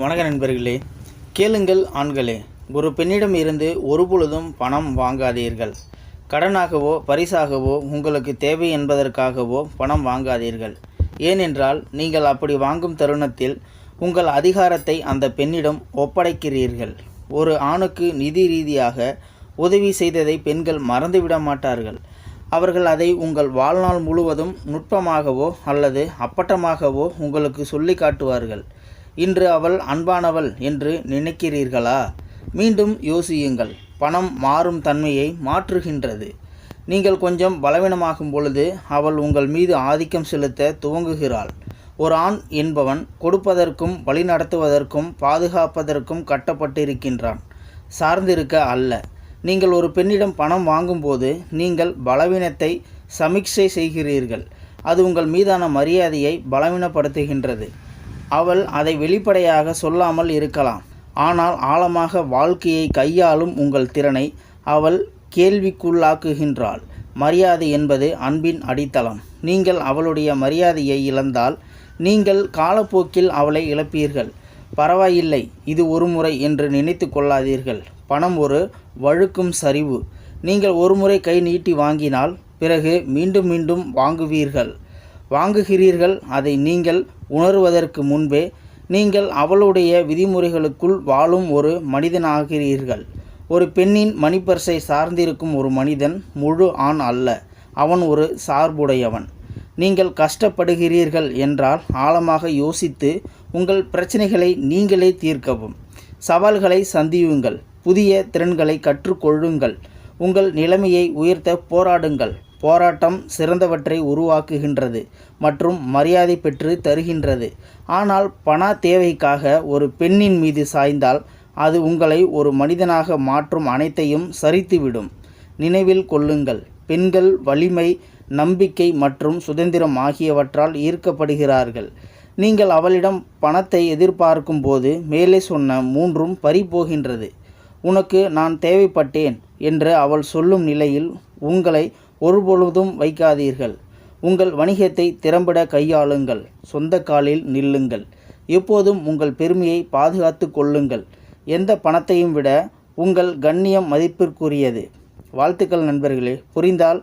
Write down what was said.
வணக்க நண்பர்களே கேளுங்கள் ஆண்களே. ஒரு பெண்ணிடம் இருந்து ஒருபொழுதும் பணம் வாங்காதீர்கள். கடனாகவோ பரிசாகவோ உங்களுக்கு தேவை என்பதற்காகவோ பணம் வாங்காதீர்கள். ஏனென்றால் நீங்கள் அப்படி வாங்கும் தருணத்தில் உங்கள் அதிகாரத்தை அந்த பெண்ணிடம் ஒப்படைக்கிறீர்கள். ஒரு ஆணுக்கு நிதி ரீதியாக உதவி செய்ததை பெண்கள் மறந்துவிட மாட்டார்கள். அவர்கள் அதை உங்கள் வாழ்நாள் முழுவதும் நுட்பமாகவோ அல்லது அப்பட்டமாகவோ உங்களுக்கு சொல்லி காட்டுவார்கள். இன்று அவள் அன்பானவள் என்று நினைக்கிறீர்களா? மீண்டும் யோசியுங்கள். பணம் மாறும் தன்மையை மாற்றுகின்றது. நீங்கள் கொஞ்சம் பலவீனமாகும் பொழுது அவள் உங்கள் மீது ஆதிக்கம் செலுத்த துவங்குகிறாள். ஒரு ஆண் என்பவன் கொடுப்பதற்கும் வழிநடத்துவதற்கும் பாதுகாப்பதற்கும் கட்டப்பட்டிருக்கின்றான். சார்ந்திருக்க அல்ல. நீங்கள் ஒரு பெண்ணிடம் பணம் வாங்கும்போது நீங்கள் பலவீனத்தை சமீட்சை செய்கிறீர்கள். அது உங்கள் மீதான மரியாதையை பலவீனப்படுத்துகின்றது. அவள் அதை வெளிப்படையாக சொல்லாமல் இருக்கலாம். ஆனால் ஆழமாக வாழ்க்கையை கையாளும் உங்கள் திறனை அவள் கேள்விக்குள்ளாக்குகின்றாள். மரியாதை என்பது அன்பின் அடித்தளம். நீங்கள் அவளுடைய மரியாதையை இழந்தால் நீங்கள் காலப்போக்கில் அவளை இழப்பீர்கள். பரவாயில்லை இது ஒரு முறை என்று நினைத்து கொள்ளாதீர்கள். பணம் ஒரு வழுக்கும் சரிவு. நீங்கள் ஒரு முறை கை நீட்டி வாங்கினால் பிறகு மீண்டும் மீண்டும் வாங்குவீர்கள். வாங்குகிறீர்கள் அதை நீங்கள் உணருவதற்கு முன்பே நீங்கள் அவளுடைய விதிமுறைகளுக்குள் வாழும் ஒரு மனிதனாகிறீர்கள். ஒரு பெண்ணின் மணிப்பர்சை சார்ந்திருக்கும் ஒரு மனிதன் முழு ஆண் அல்ல அவன் ஒரு சார்புடையவன். நீங்கள் கஷ்டப்படுகிறீர்கள் என்றால் ஆழமாக யோசித்து உங்கள் பிரச்சனைகளை நீங்களே தீர்க்கவும். சவால்களை சந்தியுங்கள் புதிய திறன்களை கற்றுக்கொள்ளுங்கள் உங்கள் நிலைமையை உயர்த்த போராடுங்கள். போராட்டம் சிறந்தவற்றை உருவாக்குகின்றது மற்றும் மரியாதை பெற்று தருகின்றது. ஆனால் பண தேவைக்காக ஒரு பெண்ணின் மீது சாய்ந்தால் அது உங்களை ஒரு மனிதனாக மாற்றும் அனைத்தையும் சரித்துவிடும். நினைவில் கொள்ளுங்கள் பெண்கள் வலிமை நம்பிக்கை மற்றும் சுதந்திரம் ஆகியவற்றால் ஈர்க்கப்படுகிறார்கள். நீங்கள் அவளிடம் பணத்தை எதிர்பார்க்கும் போது மேலே சொன்ன மூன்றும் பறிபோகின்றது. உனக்கு நான் தேவைப்பட்டேன் என்று அவள் சொல்லும் நிலையில் உங்களை ஒருபொழுதும் வைக்காதீர்கள். உங்கள் வணிகத்தை திறம்பட கையாளுங்கள். சொந்த காலில் நில்லுங்கள். எப்போதும் உங்கள் பெருமையை பாதுகாத்து கொள்ளுங்கள். எந்த பணத்தையும் விட உங்கள் கண்ணியம் மதிப்பிற்குரியது. வாழ்த்துக்கள் நண்பர்களே. புரிந்தால்